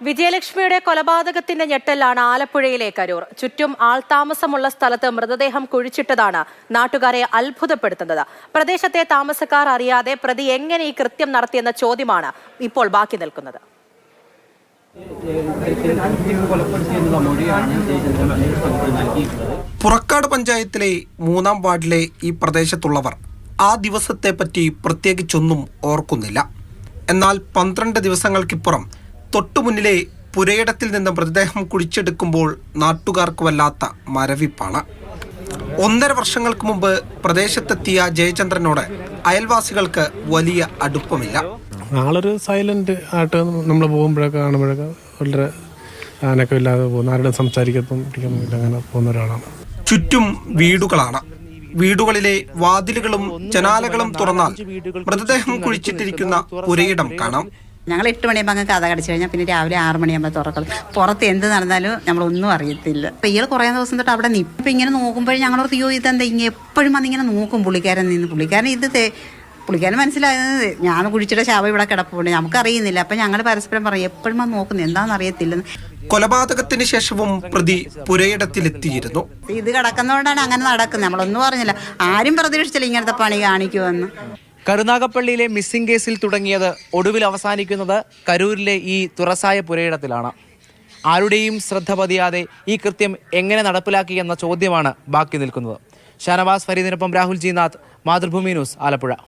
വിജയലക്ഷ്മിയുടെ കൊലപാതകത്തിന്റെ ഞെട്ടലാണ് ആലപ്പുഴയിലെ കരൂർ. ചുറ്റും ആൾതാമസമുള്ള സ്ഥലത്ത് മൃതദേഹം കുഴിച്ചിട്ടതാണ് നാട്ടുകാരെ അത്ഭുതപ്പെടുത്തുന്നത്. പ്രദേശത്തെ താമസക്കാർ അറിയാതെ പ്രതി എങ്ങനെ ഈ കൃത്യം നടത്തിയെന്ന ചോദ്യമാണ് ഇപ്പോൾ ബാക്കി നിൽക്കുന്നത്. പുറക്കാട് പഞ്ചായത്തിലെ മൂന്നാം വാർഡിലെ ഈ പ്രദേശത്തുള്ളവർ ആ ദിവസത്തെ പറ്റി പ്രത്യേകിച്ചൊന്നും ഓർക്കുന്നില്ല. എന്നാൽ പന്ത്രണ്ട് ദിവസങ്ങൾക്കിപ്പുറം തൊട്ടുമുന്നിലെ പുരയിടത്തിൽ നിന്ന് മൃതദേഹം കുഴിച്ചെടുക്കുമ്പോൾ നാട്ടുകാർക്ക് വല്ലാത്ത മരവിപ്പാണ്. ഒന്നര വർഷങ്ങൾക്ക് മുമ്പ് പ്രദേശത്തെത്തിയ ജയചന്ദ്രനോട് അയൽവാസികൾക്ക് വലിയ അടുപ്പമില്ല. ആളൊരു സൈലന്റ് ആയിട്ട് നമ്മൾ പോകുമ്പോഴൊക്കെ കാണുമ്പോഴൊക്കെ വളരെ അനക്കമില്ലാതെ പോകുന്ന. ആരുടെ സംസാരിക്കത്തും പിടിക്കുന്നില്ല അങ്ങനെ പോകുന്ന ഒരാളാണ്. ചുറ്റും വീടുകളാണ്. വീടുകളിലെ വാതിലുകളും ജനാലകളും തുറന്നാൽ മൃതദേഹം കുഴിച്ചിട്ടിരിക്കുന്ന പുരയിടം കാണാം. ഞങ്ങൾ എട്ട് മണിയാകുമ്പോൾ അങ്ങ് കഥ കടിച്ചു കഴിഞ്ഞാൽ പിന്നെ രാവിലെ ആറ് മണിയാകുമ്പോൾ തുറക്കും. പുറത്ത് എന്ത് നടന്നാലും നമ്മളൊന്നും അറിയത്തില്ല. അപ്പം ഇയാൾ കുറേ ദിവസം തൊട്ട് അവിടെ നിപ്പ് ഇങ്ങനെ നോക്കുമ്പോഴും ഞങ്ങളോട് അയ്യോ ഇതെന്താ ഇങ്ങനെ എപ്പോഴും വന്നിങ്ങനെ നോക്കും പുള്ളിക്കാരൻ നിന്ന്. പുള്ളിക്കാരൻ ഇത് പുള്ളിക്കാരൻ മനസ്സിലായത് ഞാൻ കുഴിച്ചിട്ട ശാപം ഇവിടെ കിടപ്പുണ്ട്. നമുക്കറിയുന്നില്ല. അപ്പം ഞങ്ങൾ പരസ്പരം പറയും എപ്പോഴും വന്ന് നോക്കുന്നു. എന്താണെന്ന് അറിയത്തില്ല കൊലപാതകത്തിന് ശേഷവും പ്രതി പുരയിടത്തിലെത്തിയിരുന്നു. ഇത് കിടക്കുന്നതുകൊണ്ടാണ് അങ്ങനെ നടക്കുന്നത്. നമ്മളൊന്നും പറഞ്ഞില്ല ആരും പ്രതീക്ഷിച്ചില്ല ഇങ്ങനത്തെ പണി കാണിക്കുമെന്ന്. കരുനാഗപ്പള്ളിയിലെ മിസ്സിംഗ് കേസിൽ തുടങ്ങിയത് ഒടുവിൽ അവസാനിക്കുന്നത് കരൂരിലെ ഈ തുറസായ പുരയിടത്തിലാണ്. ആരുടെയും ശ്രദ്ധ പതിയാതെ ഈ കൃത്യം എങ്ങനെ നടപ്പിലാക്കി എന്ന ചോദ്യമാണ് ബാക്കി നിൽക്കുന്നത്. ഷാനവാസ് ഫരീദിനൊപ്പം രാഹുൽ ജി നാഥ് മാതൃഭൂമി ന്യൂസ് ആലപ്പുഴ.